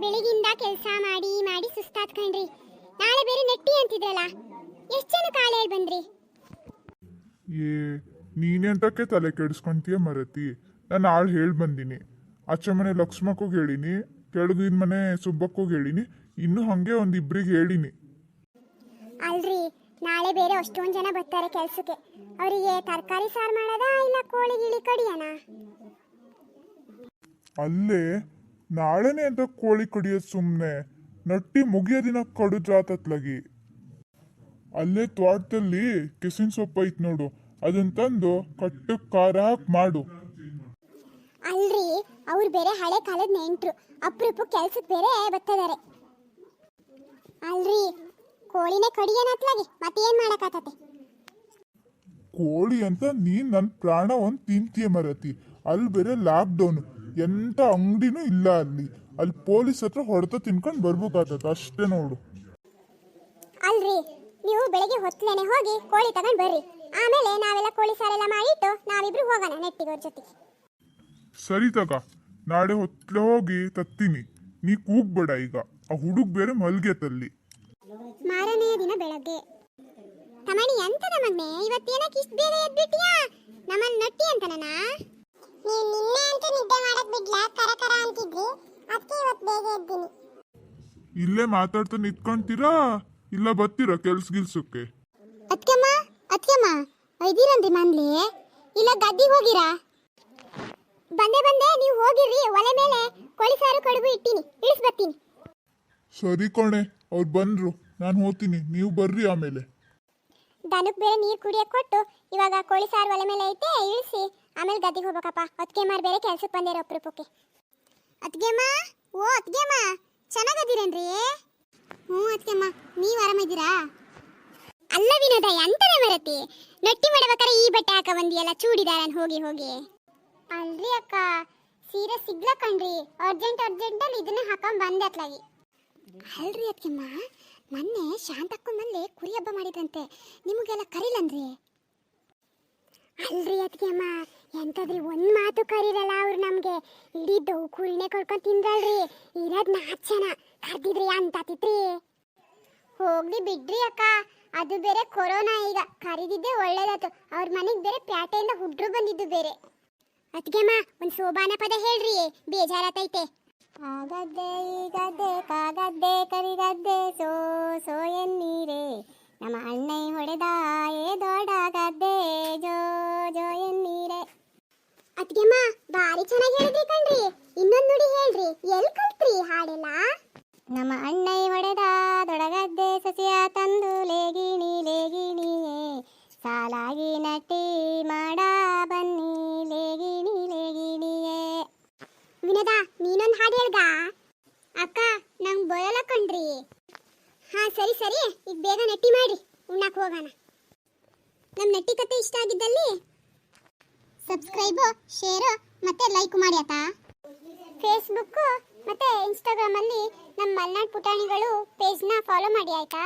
ಬೆಳಿಗಿಂದ ಕೆಲಸ ಮಾಡಿ ಮಾಡಿ ಸುಸ್ತಾತ್ ಕಣ್ರಿ. ನಾಳೆ ಬೇರೆ ನೆಟ್ಟಿ ಅಂತಿದ್ರಲ್ಲ ಎಷ್ಟು ಜನ ಕಾಲೇಳ್ ಬಂದ್ರಿ? ಏ ನೀನೆಂತಕ್ಕೆ ತಲೆ ಕೆಡಿಸ್ಕೊಂತೀಯ ಮರತಿ? ನಾನು ಆಳು ಹೇಳಿ ಬಂದೀನಿ. ಆಚೆ ಮನೆ ಲಕ್ಷ್ಮಕ್ಕೂ ಹೇಳಿನಿ ಕೆಳಗಿನ ಮನೆ ಸುಬ್ಬಕ್ಕೂ ಹೇಳಿನಿ ಇನ್ನು ಹಂಗೆ ಒಂದಿಬ್ರಿಗೆ ಹೇಳಿನಿ. ಅಲ್ರಿ ನಾಳೆ ಬೇರೆ ಅಷ್ಟೊಂದು ಜನ ಬರ್ತಾರೆ ಕೆಲಸಕ್ಕೆ. ಅವರಿಗೆ ತರಕಾರಿ ಸಾರು ಮಾಡೋದಾ ಇಲ್ಲ ಕೋಳಿ ಗಿಳಿ ಕಡಿಯೋಣ ಅಲ್ಲೇ ನಾಳೆನೆ ಅಂತ ಕೋಳಿ ಕಡಿಯೋ ಸುಮ್ಮನೆ ನಟ್ಟಿ ಮುಗಿಯೋ ದಿನ ಕಡು ಜಾತತ್ಲಗಿ ಅಲ್ಲೇ ತ್ವಾಟದಲ್ಲಿ ಕೆಸಿನ ಸೊಪ್ಪು ಐತ್ ನೋಡು ಅದನ್ನ ತಂದು ಕಟ್ಟಕ್ಕೆ ಖಾರ ಹಾಕಿ ಮಾಡು. ಅಲ್ರಿ ಅವ್ರು ಬೇರೆ ಹಳೆ ಕಾಲದ ನೆಂಟ್ರು ಅಪ್ರೂಪ ಕೆಲ್ಸಕ್ಕೆ ಬೇರೆ ಬರ್ತದಾರೆ ಅಲ್ರಿ ಕೋಳಿನೇ ಮತ್ತೆ ಮತ್ತೇನ್ ಮಾಡಕ್ಕಾತತೆ? ಕೋಳಿ ಅಂತ ನೀನ್ ನನ್ನ ಪ್ರಾಣ ಒಂದು ತಿಂತೀಯ ಮರತಿ ಅಲ್ಲಿ ಬೇರೆ ಲಾಕ್ಡೌನ್ ಎಂತ ಅಂಗಡಿನೂ ಇಲ್ಲ ಅಲ್ಲಿ. ಅಲ್ಲಿ ಪೊಲೀಸ್ ಹತ್ರ ಹೊಡೆತ ತಿನ್ಕೊಂಡು ಬರ್ಬೇಕಾಗ್ತದೆ ಅಷ್ಟೇ ನೋಡು. ಅಲ್ರಿ ನೀವು ಬೆಳಿಗ್ಗೆ ಹೊತ್ತಲೇನೆ ಹೋಗಿ ಕೋಳಿ ತಗೊಂಡ್ ಬರ್ರಿ. ಆಮೇಲೆ ನಾವೆಲ್ಲ ಕೋಳಿ ಸಾರೆಲ್ಲ ಮಾಡಿಟ್ಟು ನಾವಿಬ್ರು ಹೋಗೋಣ ನೆಟ್ಟಿಗೆ ಅವ್ರ ಜೊತೆಗೆ. ಸರಿ ತಗ ನಾಳೆ ಹೊತ್ತಲೆ ಹೋಗಿ ತತ್ತೀನಿ. ನೀ ಕೂಗ್ಬೇಡ ಈಗ. ಆ ಹುಡುಗ ಬೇರೆ ಮಲ್ಗೆತಲ್ಲಿ ಮಾರನೇ ದಿನ ಬೆಳಗ್ಗೆ. ತಮಣಿ ಎಂತದ ಮಗ್ನೆ ಇವತ್ತೇನಕ್ಕೆ ಇಷ್ಟು ಬೇಗ ಎದ್ಬಿಟ್ಟಿಯಾ? ನಮ್ಮನ್ನ ನಟ್ಟಿ ಅಂತನಾ ಇವತ್ತು ಇಲ್ಲೇ ಮಾತಾಡ್ತಾ ನಿಂತ್ಕೊಂತೀರಾ? ಇಲ್ಲ ಬರ್ತೀರಾ ಕೆಲ್ಸ ಗಿಲ್ಸಕ್ಕೆ? ಅತ್ಕಮ್ಮ ಅತ್ಕಮ್ಮ ಇದೀರಂದ್ರಿ ಮನ್ಲಿ. ಇಲ್ಲ ಗದ್ದಿಗೆ ಹೋಗಿರಾ? ಬಂದೆ ಬಂದೆ ನೀವು ಹೋಗಿರ್ರಿ. ಒಲೆ ಮೇಲೆ ಕೋಳಿ ಸಾರು ಕಡುಬು ಇಟ್ಟಿನಿ. ಇಳಿಸ್ ಬರ್ತೀನಿ. ಸರಿ ಕಣೆ ಅವ್ರು ಬಂದ್ರು. ನಾನು ಹೋಗ್ತೀನಿ. ನೀವು ಬರ್ರಿ ಆಮೇಲೆ. ದನಕ್ಕೆ ಬೇರೆ ನೀರು ಕುಡಿಯಕ್ಕೆ ಕೊಟ್ಟು ಇವಾಗ ಕೋಳಿ ಸಾರು ಒಲೆ ಮೇಲೆ ಐತೆ ಇಳಿಸಿ. ಆಮೇಲೆ ಗದ್ದಿಗೆ ಹೋಗ್ಬೇಕಪ್ಪ. ಅತ್ಕೆ ಮಾರ್ ಬೇರೆ ಕೆಲ್ಸಕ್ಕೆ ಬಂದಿರೋ ಅಪರೂಪಕ್ಕೆ. ಅತ್ಗೆಮ್ಮ ಓ ಚೆನ್ನಾಗದಿರೇನ್ರಿ ಹ್ಞೂ ಅತ್ಗೆಮ್ಮ ನೀವು ಆರಾಮಿದ್ದೀರಾ? ಅಲ್ಲ ವಿನೋದ ಎಂತನೇ ಬರತಿ ನಟ್ಟಿ ಮಾಡ್ಬೇಕಾದ್ರೆ ಈ ಬಟ್ಟೆ ಹಾಕ ಬಂದಿಯಲ್ಲ, ಚೂಡಿದಾರನ್ ಹೋಗಿ ಹೋಗಿ. ಅಲ್ರಿ ಅಕ್ಕ, ಸೀರೆ ಸಿಗ್ಲ ಕಣ್ರಿ ಅರ್ಜೆಂಟ್ ಅರ್ಜೆಂಟಲ್ಲಿ ಇದನ್ನ ಹಾಕೊಂಡ್ ಬಂದೆ ಅತ್ಲಾಗಿ. ಅಲ್ರಿ ಅತ್ಗೆಮ್ಮ ಮೊನ್ನೆ ಶಾಂತಕ್ಕನಲ್ಲಿ ಕುರಿ ಹಬ್ಬ ಮಾಡಿದ್ರಂತೆ, ನಿಮಗೆಲ್ಲ ಕರೀಲನ್ರಿ? ಅಲ್ರಿ ಅತ್ಗೆಮ್ಮ ಎಂತದ್ರಿ ಒಂದ್ ಮಾತು ಕರೀರಲ್ಲ ಅವ್ರು ನಮಗೆ. ಇಡೀ ದೌ ಕುರಿನೇ ಕಳ್ಕೊಂಡ್ ತಿಂದ್ರಲ್ರಿ, ಇರೋದ್ ನಾಲ್ಕು ಜನ ಕರ್ದಿದ್ರಿ ಅಂತಾತಿತ್ರಿ ಹೋಗ್ಲಿ ಬಿಡ್ರಿ ಅಕ್ಕ, ಅದು ಬೇರೆ ಕೊರೋನಾ ಈಗ. ಕರೀದಿದ್ದೆ ಒಳ್ಳೇದಾತು ಅವ್ರ ಮನೆಗೆ ಬೇರೆ ಪ್ಯಾಟೆಯಿಂದ ಹುಡ್ರು ಬಂದಿದ್ದು ಬೇರೆ. ಅತ್ಗೆಮ್ಮ ಒಂದ್ ಶೋಭಾನ ಪದ ಹೇಳ್ರಿ, ಬೇಜಾರಾತೈತೆ. ಆಗದ್ದೆ ಈಗದ್ದೆ ಕಾಗದ್ದೆ ಕರಿಗದ್ದೆ ಸೋ ಸೋ ಎನ್ನೀರೆ. ನಮ್ಮ ಅತ್ಗೆಮ್ಮ ಬಾರಿ ಚೆನ್ನಾಗಿ ಹೇಳಿದ್ರಿ ಕಣ್ರಿ. ಇನ್ನೊಂದು ನುಡಿ ಹೇಳ್ರಿ ಎಲ್ಲಿ ಕಲ್ತ್ರಿ ಹಾಡೆಲ್ಲ? ನಮ್ಮ ಅಣ್ಣೈ ಹೊಡೆದ ದೊಡಗದ್ದೆ ಸಸಿಯ ತಂದು ಲೇಗಿಣಿ ಲೇಗಿಣಿಯೇ ಸಾಲಾಗಿ ನಟ್ಟಿ ಮಾಡ ಬನ್ನಿ ಲೇಗಿಣಿ ಲೇಗಿಣಿಯೇ. ವಿನದ ನೀನೊಂದು ಹಾಡು ಹೇಳ್ಗ? ಅಕ್ಕ ನಂಗೆ ಬರಲ್ಲ ಕಣ್ರಿ. ಹಾ ಸರಿ ಸರಿ. ಈಗ ಬೇಗ ನಟ್ಟಿ ಮಾಡಿ ಉಣ್ಣಕ್ಕೆ ಹೋಗೋಣ. ನಮ್ಮ ನೆಟ್ಟಿ ಕತೆ ಇಷ್ಟ ಆಗಿದ್ದಲ್ಲಿ ಸಬ್ಸ್ಕ್ರೈಬು ಶೇರ್ ಮತ್ತೆ ಲೈಕ್ ಮಾಡಿ ಆತಾ ಫೇಸ್ಬುಕ್ ಮತ್ತೆ ಇನ್ಸ್ಟಾಗ್ರಾಮ್ ಅಲ್ಲಿ ನಮ್ಮ ಮಲ್ನಾಡ್ ಪುಟಾಣಿಗಳು ಪೇಜ್ನ ಫಾಲೋ ಮಾಡಿ ಆಯ್ತಾ?